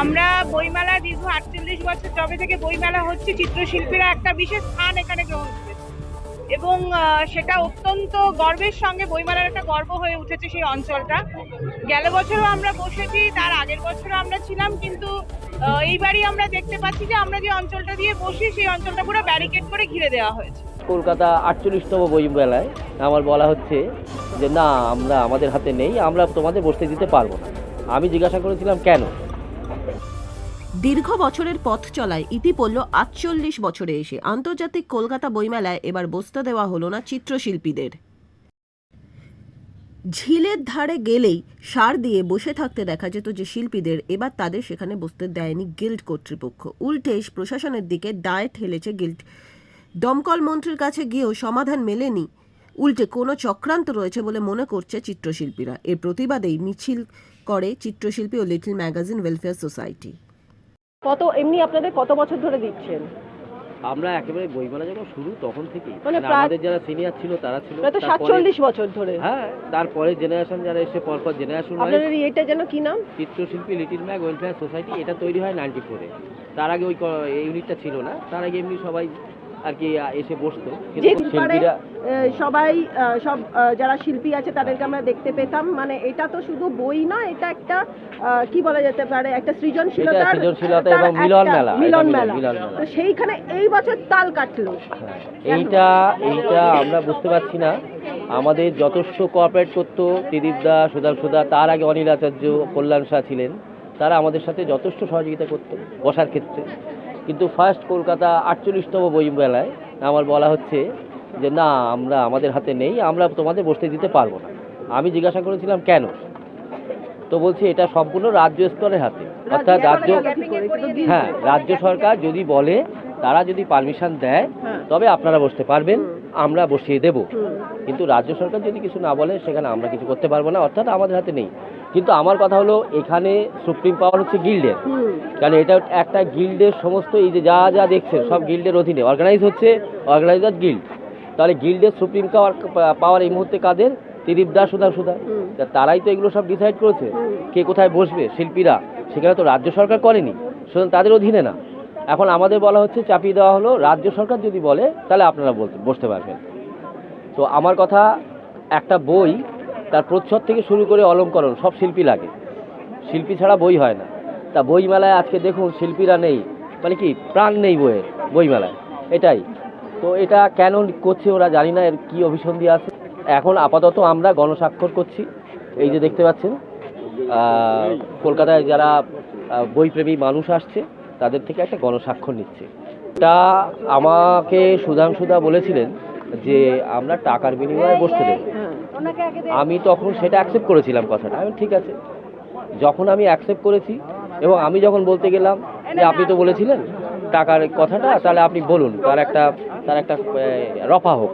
আমরা বইমেলা দীর্ঘ আটচল্লিশ বছর যবে থেকে বইমেলা হচ্ছে চিত্রশিল্পীরা একটা বিশেষ স্থান এখানে গ্রহণ করেছে। এবং সেটা অত্যন্ত গর্বের সঙ্গে বইমেলার একটা গর্ব হয়ে উঠেছে সেই অঞ্চলটা। গেল বছরও আমরা বসেছি, তার আগের বছরও আমরা ছিলাম, কিন্তু এইবারই আমরা দেখতে পাচ্ছি যে আমরা যে অঞ্চলটা দিয়ে বসি, সেই অঞ্চলটা পুরো ব্যারিকেড করে ঘিরে দেওয়া হয়েছে। কলকাতা আটচল্লিশতম বই মেলায় আমার বলা হচ্ছে যে, না, আমরা আমাদের হাতে নেই, আমরা তোমাদের বসতে দিতে পারব না। আমি জিজ্ঞাসা করেছিলাম, কেন? দীর্ঘ বছরের পথ চলায় ইতি পড়ল আটচল্লিশ বছরে এসে আন্তর্জাতিক কলকাতা বইমেলায় এবার বসতে দেওয়া হলো না চিত্রশিল্পীদের। ঝিলের ধারে গেলেই সার দিয়ে বসে থাকতে দেখা যেত যে শিল্পীদের, এবার তাদের সেখানে বসতে দেয়নি গিল্ড কর্তৃপক্ষ। উল্টে প্রশাসনের দিকে দায় ঠেলেছে গিল্ড। দমকল মন্ত্রীর কাছে গিয়েও সমাধান মেলেনি। উল্টে কোনো চক্রান্ত রয়েছে বলে মনে করছে চিত্রশিল্পীরা। এর প্রতিবাদেই মিছিল করে চিত্রশিল্পী ও লিটল ম্যাগাজিন ওয়েলফেয়ার সোসাইটি। কত এমনি আপনাদের কত বছর ধরে দিচ্ছেন? আমরা একেবারে বইমেলা যখন শুরু তখন থেকেই। মানে মানে আমাদের যারা সিনিয়র ছিল তারা ছিল। তো তারপরে- সাতচল্লিশ বছর ধরে। হ্যাঁ তারপরে জেনারেশন যারা এসে পর পর জেনারেশন আপনাদের এটা যেন কি নাম? চিত্রশিল্পী লিটিল ম্যাগ ওয়েলফেয়ার সোসাইটি এটা তৈরি হয় নাইনটি ফোরে তার আগে ওই ইউনিটটা ছিল না। তার আগে এমনি সবাই আর কি এসে বসতো। শিল্পীরা সবাই সব যারা শিল্পী আছে তাদেরকে আমরা দেখতে পেতাম। মানে এটা তো শুধু বই না এটা একটা কি বলা যেতে পারে একটা সৃজনশীলতার সৃজনশীলতা এবং মিলন মেলা, মিলন মেলা। তো সেইখানে এই বছর তাল কাটলো। হ্যাঁ, এইটা এইটা আমরা বুঝতে পারছি না। আমাদের যথেষ্ট কোঅপারেট করতো ত্রিদীপদা সুধাংশুদা তার আগে অনিল আচার্য কল্যাণ শাহ ছিলেন। তারা আমাদের সাথে যথেষ্ট সহযোগিতা করতো বসার ক্ষেত্রে। কিন্তু ফার্স্ট কলকাতা আটচল্লিশতম বই মেলায় আমার বলা হচ্ছে যে না আমরা আমাদের হাতে নেই আমরা তোমাদের বসতে দিতে পারব না। আমি জিজ্ঞাসা করেছিলাম কেন? তো বলছি এটা সম্পূর্ণ রাজ্য স্তরের হাতে। অর্থাৎ রাজ্য হ্যাঁ রাজ্য সরকার যদি বলে তারা যদি পারমিশন দেয় হ্যাঁ। তবে আপনারা বসতে পারবেন আমরা বসিয়ে দেব। কিন্তু রাজ্য সরকার যদি কিছু না বলে সেখানে আমরা কিছু করতে পারব না অর্থাৎ আমাদের হাতে নেই। কিন্তু আমার কথা হলো এখানে সুপ্রিম পাওয়ার হচ্ছে গিল্ডের। কারণ এটা একটা গিল্ডের সমস্ত এই যে যা যা দেখছেন সব গিল্ডের অধীনে। অর্গানাইজ হচ্ছে অর্গানাইজার গিল্ড তাহলে গিল্ডের সুপ্রিম পাওয়ার পাওয়ার এই মুহূর্তে কাদের? ত্রিদীপ দাস সুধা সুধা তারাই তো এগুলো সব ডিসাইড করেছে। কে কোথায় বসবে? শিল্পীরা। সেখানে তো রাজ্য সরকার করেনি। সুতরাং তাদের অধীনে না। এখন আমাদের বলা হচ্ছে চাপিয়ে দেওয়া হলো রাজ্য সরকার যদি বলে তাহলে আপনারা বলতে বসতে পারবেন। তো আমার কথা একটা বই তার প্রচ্ছদ থেকে শুরু করে অলঙ্করণ, সব শিল্পী লাগে। শিল্পী ছাড়া বই হয় না। তা বই মেলায় আজকে দেখুন শিল্পীরা নেই। মানে কি, প্রাণ নেই বইয়ের বই মেলায় এটাই। তো এটা কেন করছে ওরা জানি না, এর কী অভিসন্ধি আছে। এখন আপাতত আমরা গণস্বাক্ষর করছি। এই যে দেখতে পাচ্ছেন কলকাতায় যারা বইপ্রেমী মানুষ আসছে, তাদের থেকে একটা গণস্বাক্ষর নিচ্ছে। তা আমাকে সুধাংশুদা বলেছিলেন যে আমরা টাকার বিনিময়ে বসতে দেবো। আমি তখন সেটা অ্যাকসেপ্ট করেছিলাম কথাটা। আমি ঠিক আছে। যখন আমি অ্যাকসেপ্ট করেছি এবং আমি যখন বলতে গেলাম যে আপনি তো বলেছিলেন টাকার কথাটা তাহলে আপনি বলুন তার একটা তার একটা রফা হোক।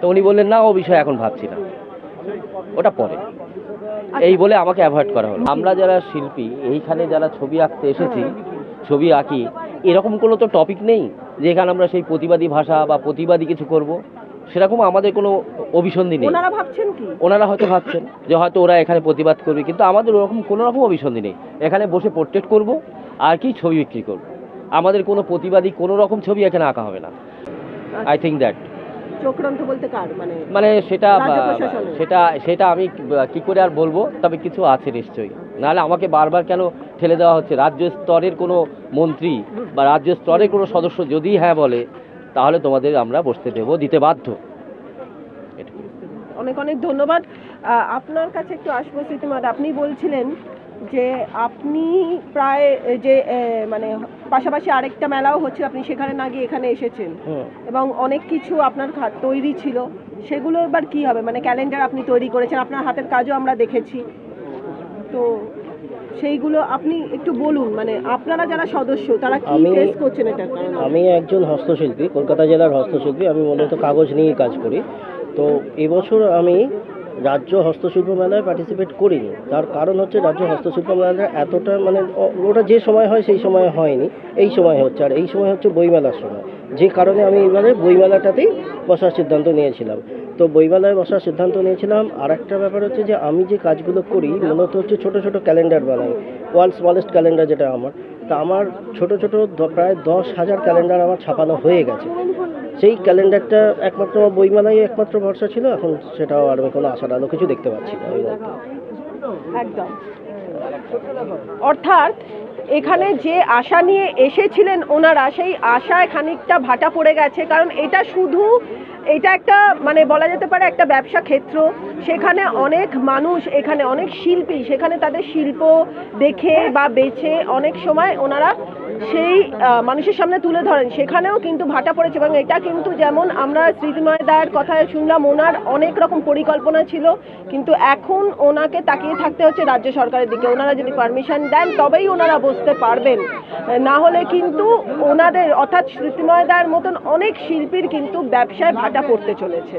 তো উনি বললেন না ও বিষয়ে এখন ভাবছি না। ওটা পরে। এই বলে আমাকে অ্যাভয়েড করা হলো। আমরা যারা শিল্পী এইখানে যারা ছবি আঁকতে এসেছি ছবি আঁকি এরকম কোনো তো টপিক নেই যে এখানে আমরা সেই প্রতিবাদী ভাষা বা প্রতিবাদী কিছু করব। সেরকম আমাদের কোনো অভিসন্ধি নেই। ওনারা ভাবছেন কি? ওনারা হয়তো ভাবছেন যে হয়তো ওরা এখানে প্রতিবাদ করবে কিন্তু আমাদের ওরকম কোনো রকম অভিসন্ধি নেই। এখানে বসে পোর্ট্রেট করব আর কি ছবি বিক্রি করব। আমাদের কোনো প্রতিবাদী কোনো রকম ছবি এখানে আঁকা হবে না। আই থিঙ্ক দ্যাট বলতে কার? মানে মানে সেটা। সেটা সেটা আমি কি করে আর বলব? তবে কিছু আছে নিশ্চয়ই। নাহলে আমাকে বারবার কেন ঠেলে দেওয়া হচ্ছে? রাজ্য স্তরের কোনো মন্ত্রী বা রাজ্য স্তরের কোনো সদস্য যদি হ্যাঁ বলে তাহলে তোমাদের আমরা বসতে দেবো দিতে বাধ্য। অনেক অনেক ধন্যবাদ। আপনার কাছে একটু আসব স্মৃতিমাদ আপনি বলছিলেন যে আপনি প্রায় যে মানে পাশাপাশি আরেকটা মেলাও হচ্ছে আপনি সেখানে না গিয়ে এখানে এসেছেন। এবং অনেক কিছু আপনার তৈরি ছিল। সেগুলো এবার কি হবে? মানে ক্যালেন্ডার আপনি তৈরি করেছেন আপনার হাতের কাজও আমরা দেখেছি। তো সেইগুলো আপনি একটু বলুন মানে আপনারা যারা সদস্য তারা কি আমি- ফেস করছেন এটা আমি একজন হস্তশিল্পী কলকাতা জেলার হস্তশিল্পী আমি মূলত কাগজ নিয়ে কাজ করি। তো এবছর আমি রাজ্য হস্তশিল্প মেলায় পার্টিসিপেট করিনি। তার কারণ হচ্ছে রাজ্য হস্তশিল্প মেলাটা এতটা মানে ওটা যে সময় হয় সেই সময় হয়নি। এই সময় হচ্ছে, আর এই সময় হচ্ছে বইমেলার সময়। যে কারণে আমি এবারে বইমেলাটাতেই বসার সিদ্ধান্ত নিয়েছিলাম। তো বইমেলায় বসার সিদ্ধান্ত নিয়েছিলাম। আর একটা ব্যাপার হচ্ছে যে আমি যে কাজগুলো করি, মূলত হচ্ছে ছোট ছোট ক্যালেন্ডার বানাই। ওয়ার্ল্ড স্মলেস্ট ক্যালেন্ডার যেটা আমার। তা আমার ছোট ছোট প্রায় দশ হাজার ক্যালেন্ডার আমার ছাপানো হয়ে গেছে। সেই ক্যালেন্ডারটা একমাত্র বইমেলায় একমাত্র ভরসা ছিল, এখন সেটাও আর কোনো আশার আলো কিছু দেখতে পাচ্ছি না একদম। অর্থাৎ এখানে যে আশা নিয়ে এসেছিলেন ওনারা, সেই আশায় খানিকটা ভাটা পড়ে গেছে, কারণ এটা শুধু, এটা একটা মানে বলা যেতে পারে একটা ব্যবসা ক্ষেত্র। সেখানে অনেক মানুষ, এখানে অনেক শিল্পী, সেখানে তাদের শিল্প দেখে বা বেছে অনেক সময় ওনারা সেই মানুষের সামনে তুলে ধরেন। সেখানেও কিন্তু ভাটা পড়েছে এবং এটা কিন্তু যেমন আমরা স্মৃতিময় দার কথা শুনলাম, ওনার অনেক রকম পরিকল্পনা ছিল, কিন্তু এখন ওনাকে তাকিয়ে থাকতে হচ্ছে রাজ্য সরকারের দিকে। ওনারা যদি পারমিশন দেন, তবেই ওনারা বসতে পারবেন। না হলে কিন্তু ওনাদের, অর্থাৎ স্মৃতিময় দার মতন অনেক শিল্পীর কিন্তু ব্যবসায় ভাটা পড়তে চলেছে।